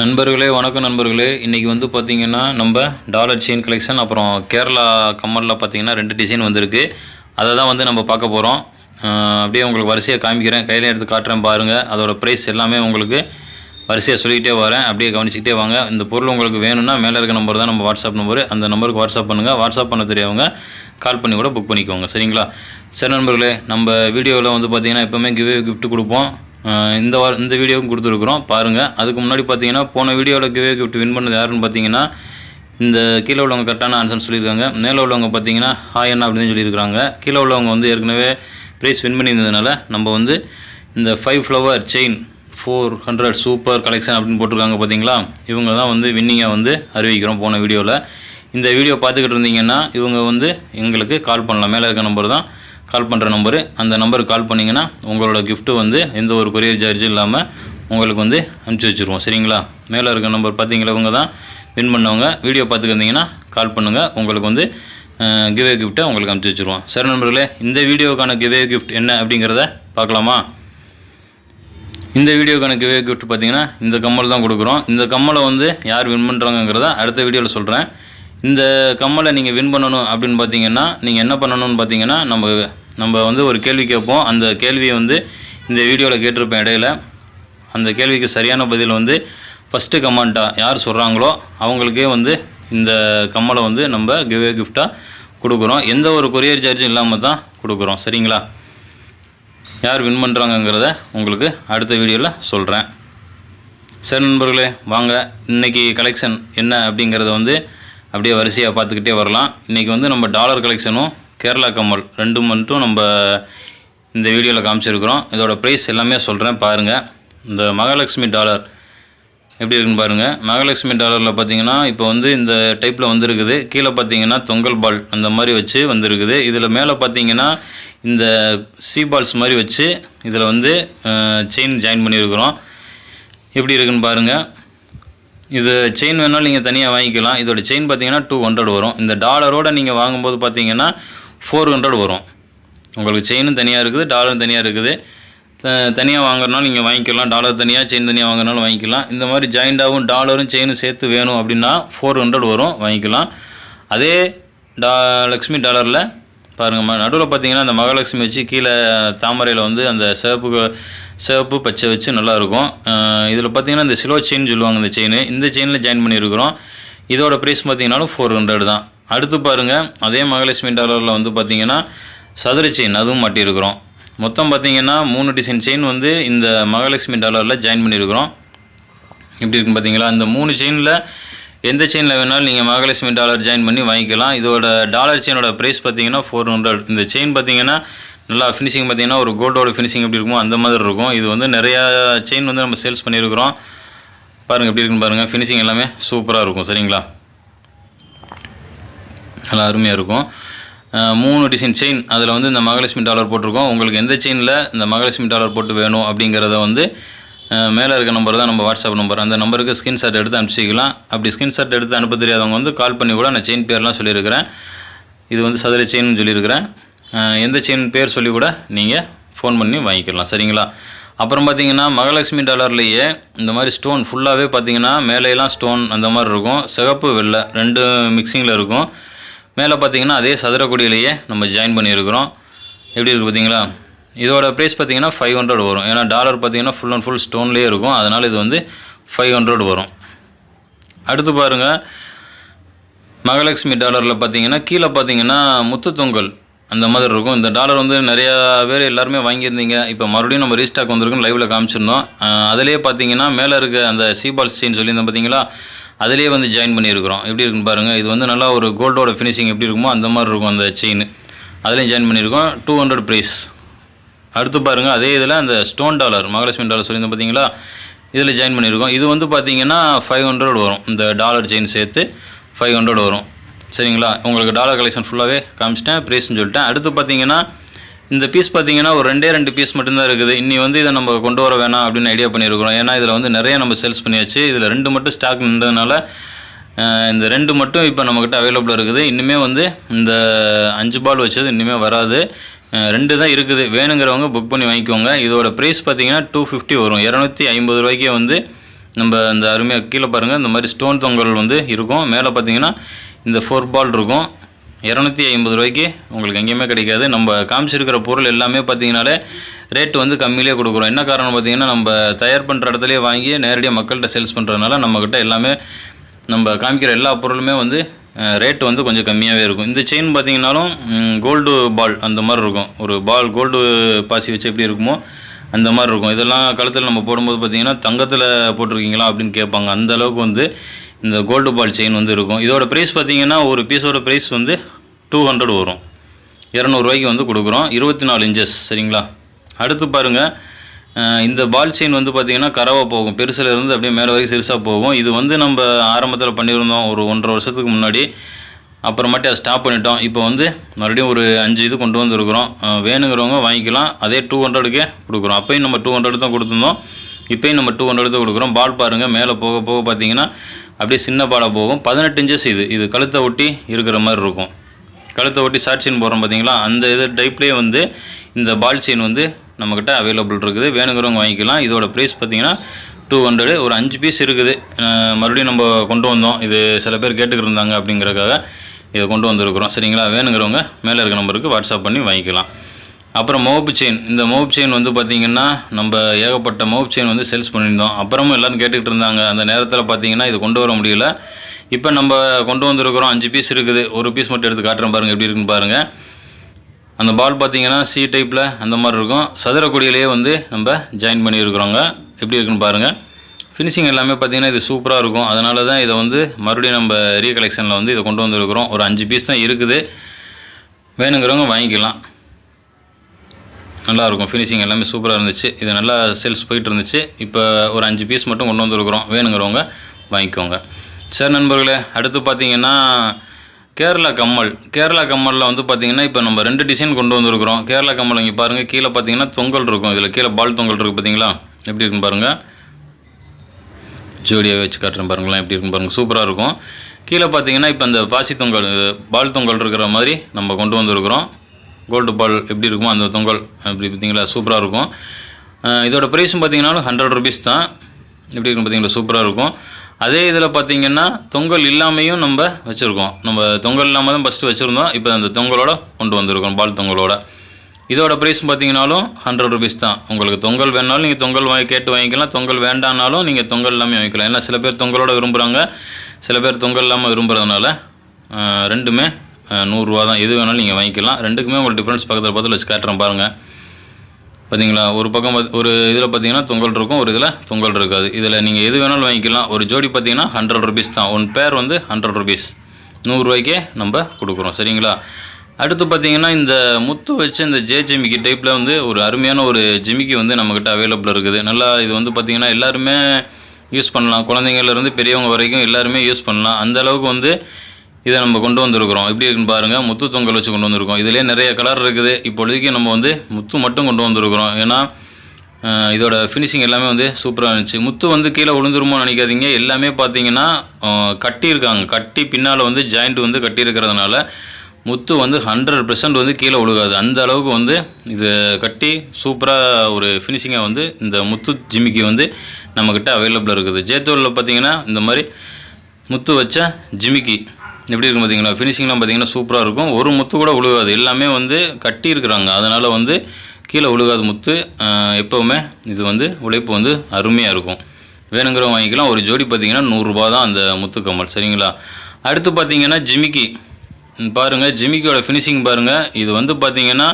நண்பர்களே வணக்கம் நண்பர்களே. இன்றைக்கி வந்து பார்த்திங்கன்னா நம்ம டாலர் செயின் கலெக்ஷன் அப்புறம் கேரளா கம்மலில் பார்த்திங்கன்னா ரெண்டு டிசைன் வந்திருக்கு. அதை தான் வந்து நம்ம பார்க்க போகிறோம் அப்படியே உங்களுக்கு வரிசையாக காமிக்கிறேன். கையில் எடுத்து காட்டுறேன் பாருங்கள் அதோட ப்ரைஸ் எல்லாமே உங்களுக்கு வரிசையாக சொல்லிக்கிட்டே வரேன். அப்படியே கவனிச்சிக்கிட்டே வாங்க. இந்த பொருள் உங்களுக்கு வேணும்னா மேலே இருக்க நம்பர் தான் நம்ம வாட்ஸ்அப் நம்பர் அந்த நம்பருக்கு வாட்ஸ்அப் பண்ணுங்கள் வாட்ஸ்அப் பண்ண தெரியவங்க கால் பண்ணி கூட புக் பண்ணிக்கோங்க. சரிங்களா? சரி நண்பர்களே நம்ம வீடியோவில் வந்து பார்த்திங்கன்னா எப்போவுமே கிவே gift கொடுப்போம். இந்த வார இந்த வீடியோவும் கொடுத்துருக்குறோம். பாருங்கள் அதுக்கு முன்னாடி பார்த்தீங்கன்னா போன வீடியோவில் கிவே கிஃப்ட் வின் பண்ணது யாருன்னு பார்த்தீங்கன்னா இந்த கீழே உள்ளவங்க கரெக்டான ஆன்சர் சொல்லியிருக்காங்க. மேலே உள்ளவங்க பார்த்தீங்கன்னா ஹாய் என்ன அப்படின்னு சொல்லியிருக்காங்க கீழே உள்ளவங்க வந்து ஏற்கனவே ப்ரைஸ் வின் பண்ணியிருந்ததுனால நம்ம வந்து இந்த five flower chain four hundred super collection அப்படின்னு போட்டிருக்காங்க பார்த்தீங்களா இவங்க தான் வந்து வின்னிங்கை வந்து அறிவிக்கிறோம் போன வீடியோவில் இந்த வீடியோ பார்த்துக்கிட்டு இருந்தீங்கன்னா இவங்க வந்து எங்களுக்கு கால் பண்ணலாம். மேலே இருக்க நம்பர் தான். கால் பண்ணுற நம்பரு அந்த நம்பருக்கு கால் பண்ணிங்கன்னா உங்களோட கிஃப்ட்டு வந்து எந்த ஒரு கொரியர் சார்ஜும் இல்லாமல் உங்களுக்கு வந்து அனுப்பிச்சி வச்சுருவோம். சரிங்களா? மேலே இருக்க நம்பர் பார்த்தீங்களா? இவங்க தான் வின் பண்ணவங்க. வீடியோ பார்த்துக்கிருந்தீங்கன்னா கால் பண்ணுங்கள் உங்களுக்கு வந்து கிவே கிஃப்ட்டை உங்களுக்கு அனுப்பிச்சி வச்சுருவோம். சரி நண்பர்களே இந்த வீடியோக்கான கிவே கிஃப்ட் என்ன அப்படிங்கிறத பார்க்கலாமா? இந்த வீடியோக்கான கிவே கிஃப்ட் பார்த்தீங்கன்னா இந்த கம்மல் தான் கொடுக்குறோம். இந்த கம்மலை வந்து யார் வின் பண்ணுறாங்கங்கிறத அடுத்த வீடியோவில் சொல்கிறேன் இந்த கம்மலை நீங்கள் வின் பண்ணணும் அப்படின்னு பார்த்தீங்கன்னா நீங்கள் என்ன பண்ணணும்னு பார்த்தீங்கன்னா நம்ம நம்ம வந்து ஒரு கேள்வி கேட்போம். அந்த கேள்வியை வந்து இந்த வீடியோவில் கேட்டிருப்பேன் இடையில. அந்த கேள்விக்கு சரியான பதில் வந்து ஃபஸ்ட்டு கமெண்ட்டாக யார் சொல்கிறாங்களோ அவங்களுக்கே வந்து இந்த கம்மலை வந்து நம்ம கிவே கிஃப்டாக கொடுக்குறோம். எந்த ஒரு கொரியர் சார்ஜும் இல்லாமல் தான் கொடுக்குறோம். சரிங்களா? யார் வின் பண்ணுறாங்கங்கிறத உங்களுக்கு அடுத்த வீடியோவில் சொல்கிறேன் சரி நண்பர்களே வாங்க. இன்றைக்கி கலெக்ஷன் என்ன அப்படிங்கிறத வந்து அப்படியே வரிசையாக பார்த்துக்கிட்டே வரலாம். இன்றைக்கி வந்து நம்ம டாலர் கலெக்ஷனும் கேரளா கம்மல் ரெண்டு மட்டும் நம்ம இந்த வீடியோவில் காமிச்சிருக்கிறோம். இதோட ப்ரைஸ் எல்லாமே சொல்கிறேன் பாருங்கள் இந்த மகாலட்சுமி டாலர் எப்படி இருக்குன்னு பாருங்கள் மகாலட்சுமி டாலரில் பார்த்தீங்கன்னா இப்போ வந்து இந்த டைப்பில் வந்திருக்குது. கீழே பார்த்தீங்கன்னா தொங்கல் பால் அந்த மாதிரி வச்சு வந்திருக்குது. இதில் மேலே பார்த்தீங்கன்னா இந்த சீ பால்ஸ் மாதிரி வச்சு இதில் வந்து செயின் ஜாயின் பண்ணியிருக்கிறோம். எப்படி இருக்குன்னு பாருங்கள் இது செயின் வேணாலும் நீங்கள் தனியாக வாங்கிக்கலாம். இதோட செயின் பார்த்தீங்கன்னா டூ ஹண்ட்ரட் வரும். இந்த டாலரோட நீங்கள் வாங்கும்போது பார்த்தீங்கன்னா ஃபோர் ஹண்ட்ரட் வரும். உங்களுக்கு செயினும் தனியாக இருக்குது டாலரும் தனியாக இருக்குது. த- தனியாக வாங்குறனாலும் நீங்கள் வாங்கிக்கலாம். டாலர் தனியாக செயின் தனியாக வாங்குறனாலும் வாங்கிக்கலாம். இந்த மாதிரி ஜாயிண்டாகவும் டாலரும் செயினும் சேர்த்து வேணும் அப்படின்னா ஃபோர் ஹண்ட்ரட் வரும். வாங்கிக்கலாம். அதே டா லக்ஷ்மி டாலரில் பாருங்கள் நடுவில் பார்த்தீங்கன்னா அந்த மகாலட்சுமி வச்சு கீழே தாமரையில் வந்து அந்த சிவப்பு சிவப்பு பச்சை வச்சு நல்லாயிருக்கும். இதில் பார்த்தீங்கன்னா இந்த சிலோ செயின் சொல்லுவாங்க இந்த செயின் இந்த செயினில் ஜாயின் பண்ணியிருக்கிறோம். இதோட ப்ரைஸ் பார்த்தீங்கன்னாலும் ஃபோர் ஹண்ட்ரட் தான். அடுத்து பாருங்கள் அதே மகாலட்சுமி டாலரில் வந்து பார்த்திங்கன்னா சதுர செயின் அதுவும் மாட்டியிருக்கிறோம். மொத்தம் பார்த்தீங்கன்னா மூணு டிசைன் செயின் வந்து இந்த மகாலட்சுமி டாலரில் ஜாயின் பண்ணியிருக்கிறோம். எப்படி இருக்குன்னு பார்த்தீங்களா? இந்த மூணு செயினில் எந்த செயினில் வேணாலும் நீங்கள் மகாலட்சுமி டாலர் ஜாயின் பண்ணி வாங்கிக்கலாம். இதோட டாலர் செயினோட ப்ரைஸ் பார்த்தீங்கன்னா ஃபோர் ஹண்ட்ரட் இந்த செயின் பார்த்தீங்கன்னா நல்லா ஃபினிஷிங் பார்த்தீங்கன்னா ஒரு கோல்டோட ஃபினிஷிங் எப்படி இருக்குமோ அந்த மாதிரி இருக்கும். இது வந்து நிறையா செயின் வந்து நம்ம சேல்ஸ் பண்ணியிருக்கிறோம். பாருங்கள் எப்படி இருக்குன்னு பாருங்கள் ஃபினிஷிங் எல்லாமே சூப்பராக இருக்கும் சரிங்களா? நல்லா அருமையாக இருக்கும். மூணு டிசைன் செயின் அதில் வந்து இந்த மகாலட்சுமி டாலர் போட்டிருக்கோம். உங்களுக்கு எந்த செயினில் இந்த மகாலட்சுமி டாலர் போட்டு வேணும் அப்படிங்கிறத வந்து மேலே இருக்க நம்பர் தான் நம்ம வாட்ஸ்அப் நம்பர் அந்த நம்பருக்கு ஸ்கிரீன்ஷாட் எடுத்து அனுப்பிச்சிக்கலாம். அப்படி ஸ்கிரீன்ஷாட் எடுத்து அனுப்ப தெரியாதவங்க வந்து கால் பண்ணி கூட நான் செயின் பேர்லாம் சொல்லியிருக்கிறேன். இது வந்து சதுர செயின்னு சொல்லியிருக்கிறேன். எந்த செயின் பேர் சொல்லி கூட நீங்கள் ஃபோன் பண்ணி வாங்கிக்கலாம். சரிங்களா? அப்புறம் பார்த்தீங்கன்னா மகாலட்சுமி டாலர்லேயே இந்த மாதிரி ஸ்டோன் ஃபுல்லாகவே பார்த்தீங்கன்னா மேலேலாம் ஸ்டோன் அந்த மாதிரி இருக்கும். சிகப்பு வெள்ளை ரெண்டு மிக்சிங்கில் இருக்கும். மேலே பார்த்தீங்கன்னா அதே சதுரக்குடியிலேயே நம்ம ஜாயின் பண்ணியிருக்கிறோம். எப்படி இருக்குது பார்த்தீங்களா இதோட ப்ரைஸ் பார்த்தீங்கன்னா ஃபைவ் ஹண்ட்ரட் வரும். ஏன்னா டாலர் பார்த்தீங்கன்னா ஃபுல் அண்ட் ஃபுல் ஸ்டோன்லேயே இருக்கும். அதனால் இது வந்து ஃபைவ் ஹண்ட்ரட் வரும். அடுத்து பாருங்கள் மகாலட்சுமி டாலரில் பார்த்தீங்கன்னா கீழே பார்த்தீங்கன்னா முத்து தொங்கல். அந்த மாதிரி இருக்கும். இந்த டாலர் வந்து நிறையா பேர் எல்லாருமே வாங்கியிருந்தீங்க. இப்போ மறுபடியும் நம்ம ரீஸ்டாக் வந்திருக்குன்னு லைவில் காமிச்சிருந்தோம். அஹ் அதிலே பார்த்தீங்கன்னா மேலே இருக்க அந்த சீபால் செயின் சொல்லியிருந்தோம் பார்த்தீங்களா அதிலே வந்து ஜாயின் பண்ணியிருக்கிறோம். எப்படி இருக்குன்னு பாருங்கள் இது வந்து நல்லா ஒரு கோல்டோட ஃபினிஷிங் எப்படி இருக்குமோ அந்த மாதிரி இருக்கும் அந்த செயின் அதுலேயும் ஜாயின் பண்ணியிருக்கோம். டூ ஹண்ட்ரட் ப்ரைஸ் அடுத்து பாருங்கள் அதே இதில் அந்த ஸ்டோன் டாலர் மகாலட்சுமி டாலர் சொல்லியிருந்தோம் பார்த்தீங்களா இதில் ஜாயின் பண்ணியிருக்கோம். இது வந்து பார்த்தீங்கன்னா ஃபைவ் ஹண்ட்ரட் வரும். இந்த டாலர் செயின் சேர்த்து ஃபைவ் ஹண்ட்ரட் வரும். சரிங்களா? உங்களுக்கு டாலர் கலெக்ஷன் ஃபுல்லாகவே காமிச்சிட்டேன் ப்ரைஸ்னு சொல்லிட்டேன். அடுத்து பார்த்தீங்கன்னா இந்த பீஸ் பார்த்தீங்கன்னா ஒரு ரெண்டே ரெண்டு பீஸ் மட்டும்தான் இருக்குது. இன்னி வந்து இதை நம்ம கொண்டு வர வேணாம் அப்படின்னு ஐடியா பண்ணியிருக்கிறோம் ஏன்னா இதில் வந்து நிறைய நம்ம சேல்ஸ் பண்ணியாச்சு. இதில் ரெண்டு மட்டும் ஸ்டாக் நின்றதுனால இந்த ரெண்டு மட்டும் இப்போ நம்மக்கிட்ட அவைலபிளாக இருக்குது. இன்னுமே வந்து இந்த அஞ்சு பால் வச்சது இன்னுமே வராது. ரெண்டு தான் இருக்குது. வேணுங்கிறவங்க புக் பண்ணி வாங்கிக்கோங்க. இதோட ப்ரைஸ் பார்த்தீங்கன்னா டூ ஃபிஃப்டி வரும். இரநூத்தி ஐம்பது ரூபாய்க்கே வந்து நம்ம இந்த அருமையாக கீழே பாருங்கள் இந்த மாதிரி ஸ்டோன் தொங்கல் வந்து இருக்கும். மேலே பார்த்தீங்கன்னா இந்த ஃபோர் பால் இருக்கும். இரநூத்தி ஐம்பது ரூபாய்க்கு உங்களுக்கு எங்கேயுமே கிடைக்காது. நம்ம காமிச்சிருக்கிற பொருள் எல்லாமே பார்த்தீங்கனாலே ரேட் வந்து கம்மியிலே கொடுக்குறோம். என்ன காரணம் பார்த்தீங்கன்னா நம்ம தயார் பண்ணுற இடத்துலையே வாங்கி நேரடியாக மக்கள்கிட்ட சேல்ஸ் பண்ணுறதுனால நம்மக்கிட்ட எல்லாமே நம்ம காமிக்கிற எல்லா பொருளுமே வந்து ரேட் வந்து கொஞ்சம் கம்மியாகவே இருக்கும். இந்த செயின் பார்த்தீங்கன்னாலும் கோல்டு பால் அந்த மாதிரி இருக்கும். ஒரு பால் கோல்டு பாசி வச்சு எப்படி இருக்குமோ அந்த மாதிரி இருக்கும். இதெல்லாம் கழுத்தில் நம்ம போடும்போது பார்த்திங்கன்னா தங்கத்தில் போட்டிருக்கீங்களா அப்படின்னு கேட்பாங்க. அந்த அளவுக்கு வந்து இந்த கோல்டு பால் செயின் வந்து இருக்கும். இதோட ப்ரைஸ் பார்த்தீங்கன்னா ஒரு பீஸோட ப்ரைஸ் வந்து டூ ஹண்ட்ரட் வரும். இரநூறுவாய்க்கு வந்து கொடுக்குறோம். இருபத்தி நாலு இன்ச்சஸ் சரிங்களா? அடுத்து பாருங்கள் இந்த பால் செயின் வந்து பார்த்திங்கன்னா கரவாக போகும். பெருசில் இருந்து அப்படியே மேலே வரைக்கும் சிறுசாக போகும். இது வந்து நம்ம ஆரம்பத்தில் பண்ணியிருந்தோம் ஒரு ஒன்றரை வருஷத்துக்கு முன்னாடி. அப்புறமாட்டி அதை ஸ்டாப் பண்ணிட்டோம். இப்போ வந்து மறுபடியும் ஒரு அஞ்சு இது கொண்டு வந்துருக்குறோம். வேணுங்கிறவங்க வாங்கிக்கலாம். அதே டூ ஹண்ட்ரடுக்கே கொடுக்குறோம். அப்போயும் நம்ம டூ ஹண்ட்ரட் தான் கொடுத்துருந்தோம். இப்போயும் நம்ம டூ ஹண்ட்ரட் தான் கொடுக்குறோம். பால் பாருங்கள் மேலே போக போக பார்த்தீங்கன்னா அப்படியே சின்ன பாலாக போகும். பதினெட்டு இன்ச்சஸ் இது. இது கழுத்தை ஒட்டி இருக்கிற மாதிரி இருக்கும். கழுத்தை ஒட்டி ஷார்ட் செயின் போடுறோம் பார்த்தீங்களா அந்த இது டைப்லேயே வந்து இந்த பால் செயின் வந்து நம்மக்கிட்ட அவைலபிள் இருக்குது. வேணுங்கிறவங்க வாங்கிக்கலாம். இதோட ப்ரைஸ் பார்த்தீங்கன்னா டூ ஹண்ட்ரடு ஒரு அஞ்சு பீஸ் இருக்குது. மறுபடியும் நம்ம கொண்டு வந்தோம். இது சில பேர் கேட்டுக்கிட்டு இருந்தாங்க அப்படிங்கிறக்காக இதை கொண்டு வந்திருக்கிறோம். சரிங்களா? வேணுங்கிறவங்க மேலே இருக்க நம்பருக்கு வாட்ஸ்அப் பண்ணி வாங்கிக்கலாம். அப்புறம் மோப் செயின் இந்த மோப் செயின் வந்து பார்த்திங்கன்னா நம்ம ஏகப்பட்ட மோப் செயின் வந்து சேல்ஸ் பண்ணியிருந்தோம். அப்புறமும் எல்லோரும் கேட்டுக்கிட்டு இருந்தாங்க. அந்த நேரத்தில் பார்த்தீங்கன்னா இது கொண்டு வர முடியல. இப்போ நம்ம கொண்டு வந்திருக்கிறோம். அஞ்சு பீஸ் இருக்குது. ஒரு பீஸ் மட்டும் எடுத்து காட்டுறேன் பாருங்கள் எப்படி இருக்குன்னு பாருங்கள் அந்த பால் பார்த்தீங்கன்னா சி டைப்பில் அந்த மாதிரி இருக்கும். சதுர கொடியிலேயே வந்து நம்ம ஜாயின் பண்ணியிருக்கிறோங்க. எப்படி இருக்குன்னு பாருங்கள் ஃபினிஷிங் எல்லாமே பார்த்தீங்கன்னா இது சூப்பராக இருக்கும். அதனால தான் இதை வந்து மறுபடியும் நம்ம ரீ கலெக்ஷனில் வந்து இதை கொண்டு வந்திருக்கிறோம். ஒரு அஞ்சு பீஸ் தான் இருக்குது. வேணுங்கிறவங்க வாங்கிக்கலாம். நல்லாயிருக்கும். ஃபினிஷிங் எல்லாமே சூப்பராக இருந்துச்சு. இது நல்லா சேல்ஸ் போயிட்டு இருந்துச்சு இப்போ ஒரு அஞ்சு பீஸ் மட்டும் கொண்டு வந்துருக்குறோம். வேணுங்கிறவங்க வாங்கிக்கோங்க. சரி நண்பர்களே அடுத்து பார்த்தீங்கன்னா கேரளா கம்மல். கேரளா கம்மலில் வந்து பார்த்தீங்கன்னா இப்போ நம்ம ரெண்டு டிசைன் கொண்டு வந்திருக்கிறோம். கேரளா கம்மல் இங்கே பாருங்கள் கீழே பார்த்தீங்கன்னா தொங்கல் இருக்கும். இதில் கீழே பால் தொங்கல் இருக்குது பார்த்தீங்களா? எப்படி இருக்குன்னு பாருங்கள் ஜோடியாக வச்சு காட்டுறேன் பாருங்களேன். எப்படி இருக்குன்னு பாருங்கள் சூப்பராக இருக்கும். கீழே பார்த்தீங்கன்னா இப்போ அந்த பாசி தொங்கல் பால் தொங்கல் இருக்கிற மாதிரி நம்ம கொண்டு வந்திருக்கிறோம். கோல்டு பால் எப்படி இருக்குமோ அந்த தொங்கல் அப்படி பார்த்தீங்களா சூப்பராக இருக்கும். இதோட ப்ரைஸும் பார்த்தீங்கன்னா ஹண்ட்ரட் ருபீஸ் தான். எப்படி இருக்கும் பார்த்தீங்களா சூப்பராக இருக்கும். அதே இதில் பார்த்தீங்கன்னா தொங்கல் இல்லாமையும் நம்ம வச்சுருக்கோம். நம்ம தொங்கல் இல்லாமல் தான் ஃபஸ்ட்டு வச்சுருந்தோம். இப்போ அந்த தொங்கலோட கொண்டு வந்திருக்கோம் பால் தொங்கலோட. இதோட ப்ரைஸ் பார்த்திங்கனாலும் ஹண்ட்ரட் ருபீஸ் தான். உங்களுக்கு தொங்கல் வேணாலும் நீங்கள் தொங்கல் வாங்கி கேட்டு வாங்கிக்கலாம். தொங்கல் வேண்டானாலும் நீங்கள் தொங்கல் இல்லாமல் வாங்கிக்கலாம். ஏன்னா சில பேர் தொங்கலோட விரும்புகிறாங்க சில பேர் தொங்கல் இல்லாமல் விரும்புகிறதுனால ரெண்டுமே நூறுரூவா தான். எது வேணாலும் நீங்கள் வாங்கிக்கலாம். ரெண்டுக்குமே உங்களுக்கு டிஃப்ரென்ஸ் பக்கத்தில் பக்கத்தில் வச்சு காட்டுறேன் பாருங்கள் பார்த்தீங்களா ஒரு பக்கம் ஒரு இதில் பார்த்தீங்கன்னா தொங்கல் இருக்கும் ஒரு இதில் தொங்கல் இருக்காது. இதில் நீங்கள் எது வேணாலும் வாங்கிக்கலாம். ஒரு ஜோடி பார்த்தீங்கன்னா ஹண்ட்ரட் ருபீஸ் தான். ஒன் பேர் வந்து ஹண்ட்ரட் ருபீஸ் நூறுரூவாய்க்கே நம்ம கொடுக்குறோம். சரிங்களா? அடுத்து பார்த்தீங்கன்னா இந்த முத்து வச்சு இந்த ஜே ஜிமிக்கி டைப்பில் வந்து ஒரு அருமையான ஒரு ஜிமிக்கி வந்து நம்மக்கிட்ட அவைலபிள் இருக்குது. நல்லா இது வந்து பார்த்திங்கன்னா எல்லாருமே யூஸ் பண்ணலாம். குழந்தைங்கள்லேருந்து பெரியவங்க வரைக்கும் எல்லாருமே யூஸ் பண்ணலாம். அந்த அளவுக்கு வந்து இதை நம்ம கொண்டு வந்திருக்கிறோம். எப்படி இருக்குன்னு பாருங்கள் முத்து தொங்கல் வச்சு கொண்டு வந்திருக்கோம். இதிலே நிறைய கலர் இருக்குது. இப்பொழுதுக்கு நம்ம வந்து முத்து மட்டும் கொண்டு வந்திருக்கிறோம். ஏன்னா இதோட ஃபினிஷிங் எல்லாமே வந்து சூப்பராக இருந்துச்சு. முத்து வந்து கீழே விழுந்துருமோ நினைக்காதீங்க. எல்லாமே பார்த்தீங்கன்னா கட்டியிருக்காங்க. கட்டி பின்னால் வந்து ஜாயிண்ட் வந்து கட்டியிருக்கிறதுனால முத்து வந்து ஹண்ட்ரட் பெர்சன்ட் வந்து கீழே விழுகாது. அந்த அளவுக்கு வந்து இது கட்டி சூப்பராக ஒரு ஃபினிஷிங்காக வந்து இந்த முத்து ஜிமிக்கி வந்து நம்மக்கிட்ட அவைலபிளாக இருக்குது. ஜேத்தூரில் பார்த்தீங்கன்னா இந்த மாதிரி முத்து வச்ச ஜிமிக்கி எப்படி இருக்கும் பார்த்தீங்களா? ஃபினிஷிங்லாம் பார்த்தீங்கன்னா சூப்பராக இருக்கும். ஒரு முத்து கூட விழுகாது எல்லாமே வந்து கட்டி இருக்கிறாங்க. அதனால் வந்து கீழே விழுகாது முத்து எப்போவுமே இது வந்து உழைப்பு வந்து அருமையாக இருக்கும். வேணுங்கிறவங்க வாங்கிக்கலாம். ஒரு ஜோடி பார்த்திங்கன்னா நூறுரூபா தான் அந்த முத்து கமல் சரிங்களா? அடுத்து பார்த்தீங்கன்னா ஜிமிக்கி. பாருங்கள் ஜிமிக்கியோட ஃபினிஷிங் பாருங்கள் இது வந்து பார்த்திங்கன்னா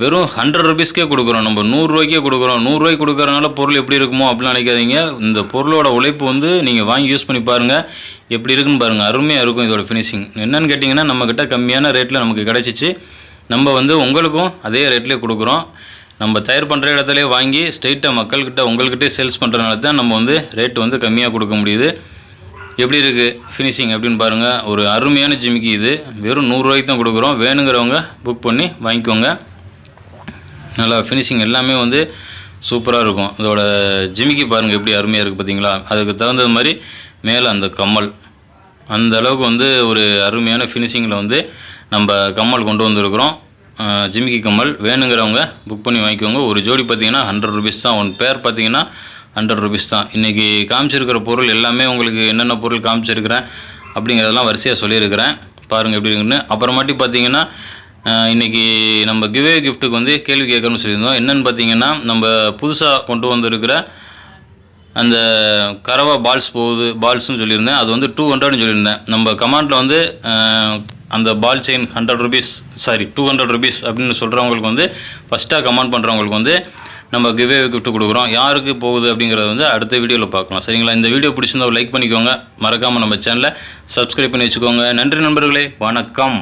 வெறும் ஹண்ட்ரட் ருபீஸ்க்கே கொடுக்குறோம். நம்ம நூறுரூவாய்க்கே கொடுக்குறோம். நூறுரூவாய்க்கு கொடுக்குறனால பொருள் எப்படி இருக்குமோ அப்படிலாம் நினைக்காதீங்க. இந்த பொருளோட உழைப்பு வந்து நீங்கள் வாங்கி யூஸ் பண்ணி பாருங்கள் எப்படி இருக்குன்னு பாருங்கள் அருமையாக இருக்கும் இதோட ஃபினிஷிங் என்னென்னு கேட்டிங்கன்னா நம்மக்கிட்ட கம்மியான ரேட்டில் நமக்கு கிடச்சிச்சு. நம்ம வந்து உங்களுக்கும் அதே ரேட்லேயே கொடுக்குறோம். நம்ம தயார் பண்ணுற இடத்துலயே வாங்கி ஸ்ட்ரெயிட்டாக மக்கள்கிட்ட உங்கள்கிட்டே சேல்ஸ் பண்ணுறதுனால தான் நம்ம வந்து ரேட் வந்து கம்மியாக கொடுக்க முடியுது. எப்படி இருக்குது ஃபினிஷிங் அப்படின்னு பாருங்கள் ஒரு அருமையான ஜிமிக்கி இது. வெறும் நூறுரூவாய்க்கு தான் கொடுக்குறோம். வேணுங்கிறவங்க புக் பண்ணி வாங்கிக்கோங்க. நல்லா ஃபினிஷிங் எல்லாமே வந்து சூப்பராக இருக்கும். இதோட ஜிமிக்கி பாருங்கள் எப்படி அருமையாக இருக்குது பார்த்தீங்களா அதுக்கு தகுந்தது மாதிரி மேலே அந்த கம்மல். அந்த அளவுக்கு வந்து ஒரு அருமையான ஃபினிஷிங்கில் வந்து நம்ம கம்மல் கொண்டு வந்திருக்கிறோம். ஜிமிக்கி கம்மல் வேணுங்கிறவங்க புக் பண்ணி வாங்கிக்கோங்க. ஒரு ஜோடி பார்த்தீங்கன்னா ஹண்ட்ரட் ருபீஸ் தான். ஒன் பேர் பார்த்தீங்கன்னா ஹண்ட்ரட் ருபீஸ் தான். இன்றைக்கி காமிச்சிருக்கிற பொருள் எல்லாமே உங்களுக்கு என்னென்ன பொருள் காமிச்சிருக்கிறேன் அப்படிங்கிறதெல்லாம் வரிசையாக சொல்லியிருக்கிறேன். பாருங்கள் எப்படி இருக்குன்னு. அப்புறமாட்டி பார்த்தீங்கன்னா இன்றைக்கி இன்னைக்கு நம்ம கிவே கிஃப்ட்டுக்கு வந்து கேள்வி கேட்கணும்னு சொல்லியிருந்தோம். என்னென்னு பார்த்தீங்கன்னா நம்ம புதுசாக கொண்டு வந்திருக்கிற அந்த கரவா பால்ஸ் போகுது பால்ஸ்னு சொல்லியிருந்தேன். அது வந்து டூ ஹண்ட்ரட்னு சொல்லியிருந்தேன். நம்ம கமாண்டில் வந்து அந்த ball chain hundred rupees sorry two hundred rupees அப்படின்னு சொல்கிறவங்களுக்கு வந்து ஃபஸ்ட்டாக கமெண்ட் பண்ணுறவங்களுக்கு வந்து நம்ம கிவே கிஃப்ட் கொடுக்குறோம். யாருக்கு போகுது அப்படிங்கிறத வந்து அடுத்த வீடியோவில் பார்க்கலாம். சரிங்களா? இந்த வீடியோ பிடிச்சிருந்தா லைக் பண்ணிக்கோங்க. மறக்காமல் நம்ம சேனலை சப்ஸ்கிரைப் பண்ணி வச்சுக்கோங்க. நன்றி நண்பர்களே. வணக்கம்.